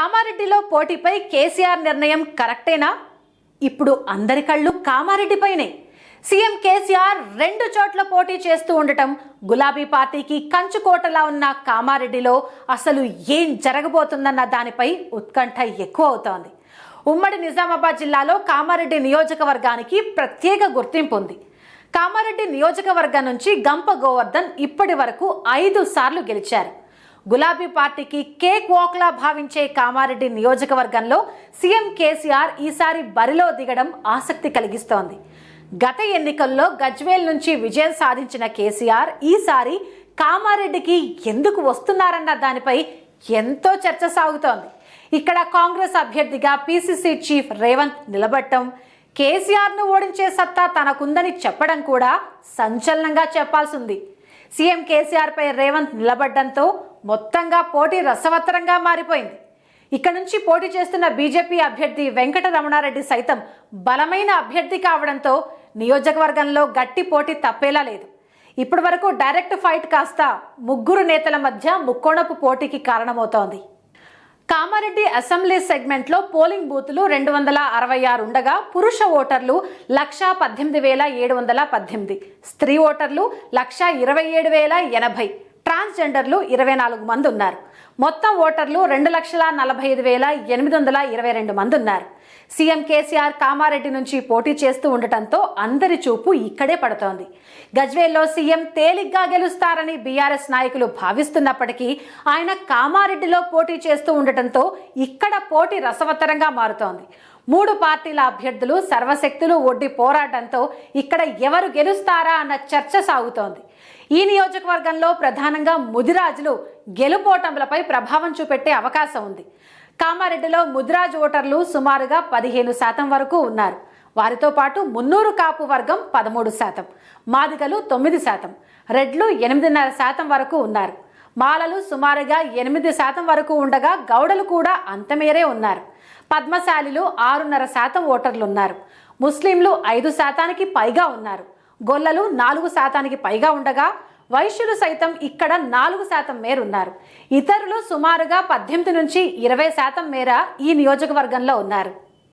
కామారెడ్డిలో పోటీపై కేసీఆర్ నిర్ణయం కరెక్టేనా? ఇప్పుడు అందరి కళ్ళు కామారెడ్డిపైనే. సీఎం కేసీఆర్ రెండు చోట్ల పోటీ చేస్తూ ఉండటం గులాబీ పార్టీకి కంచుకోటలా ఉన్న కామారెడ్డిలో అసలు ఏం జరగబోతుందన్న దానిపై ఉత్కంఠ ఎక్కువ అవుతోంది. ఉమ్మడి నిజామాబాద్ జిల్లాలో కామారెడ్డి నియోజకవర్గానికి ప్రత్యేక గుర్తింపు ఉంది. కామారెడ్డి నియోజకవర్గం నుంచి గంప గోవర్ధన్ ఇప్పటి వరకు ఐదు సార్లు గెలిచారు. గులాబీ పార్టీకి కేక్ వాక్లా భావించే కామారెడ్డి నియోజకవర్గంలో సీఎం కేసీఆర్ ఈసారి బరిలో దిగడం ఆసక్తి కలిగిస్తోంది. గత ఎన్నికల్లో గజ్వేల్ నుంచి విజయం సాధించిన కేసీఆర్ ఈసారి కామారెడ్డికి ఎందుకు వస్తున్నారన్న దానిపై ఎంతో చర్చ సాగుతోంది. ఇక్కడ కాంగ్రెస్ అభ్యర్థిగా పీసీసీ చీఫ్ రేవంత్ నిలబడటం కేసీఆర్ను ఓడించే సత్తా తనకుందని చెప్పడం కూడా సంచలనంగా చెప్పాల్సింది సీఎం కేసీఆర్ పై రేవంత్ నిలబడ్డంతో మొత్తంగా పోటీ రసవత్తరంగా మారిపోయింది. ఇక్కడ నుంచి పోటీ చేస్తున్న బీజేపీ అభ్యర్థి వెంకట రమణారెడ్డి సైతం బలమైన అభ్యర్థి కావడంతో నియోజకవర్గంలో గట్టి పోటీ తప్పేలా లేదు. ఇప్పటి వరకు డైరెక్ట్ ఫైట్ కాస్త ముగ్గురు నేతల మధ్య ముక్కోణపు పోటీకి కారణమవుతోంది. కామారెడ్డి అసెంబ్లీ సెగ్మెంట్లో పోలింగ్ బూతులు రెండు వందల అరవై ఆరు ఉండగా పురుష ఓటర్లు లక్ష పద్దెనిమిది వేల ఏడు వందల పద్దెనిమిది స్త్రీ ఓటర్లు లక్ష ఇరవై ఏడు వేల ఎనభై. ట్రాన్స్జెండర్లు ఇరవై నాలుగు మంది ఉన్నారు. మొత్తం ఓటర్లు రెండు లక్షల నలభై ఐదు వేల ఎనిమిది వందల ఇరవై రెండు మంది ఉన్నారు. సీఎం కేసీఆర్ కామారెడ్డి నుంచి పోటీ చేస్తూ ఉండటంతో అందరి చూపు ఇక్కడే పడుతోంది. గజ్వేల్లో సీఎం తేలిగ్గా గెలుస్తారని బీఆర్ఎస్ నాయకులు భావిస్తున్నప్పటికీ ఆయన కామారెడ్డిలో పోటీ చేస్తూ ఉండటంతో ఇక్కడ పోటీ రసవత్తరంగా మారుతోంది. మూడు పార్టీల అభ్యర్థులు సర్వశక్తులు ఒడ్డి పోరాటంతో ఇక్కడ ఎవరు గెలుస్తారా అన్న చర్చ సాగుతోంది. ఈ నియోజకవర్గంలో ప్రధానంగా ముదిరాజులు గెలుపోటములపై ప్రభావం చూపెట్టే అవకాశం ఉంది. కామారెడ్డిలో ముదిరాజ్ ఓటర్లు సుమారుగా పదిహేను శాతం వరకు ఉన్నారు. వారితో పాటు మున్నూరు కాపు వర్గం పదమూడు శాతం మాదిగలు తొమ్మిది శాతం రెడ్లు ఎనిమిదిన్నర శాతం వరకు ఉన్నారు. మాలలు సుమారుగా ఎనిమిది శాతం వరకు ఉండగా గౌడలు కూడా అంతమేరే ఉన్నారు. పద్మశాలిలు ఆరున్నర శాతం ఓటర్లు ఉన్నారు ముస్లింలు ఐదు శాతానికి పైగా ఉన్నారు. గొల్లలు నాలుగు శాతానికి పైగా ఉండగా వైశ్యులు సైతం ఇక్కడ నాలుగు శాతం మేరున్నారు. ఇతరులు సుమారుగా పద్దెనిమిది నుంచి ఇరవై శాతం మేర ఈ నియోజకవర్గంలో ఉన్నారు.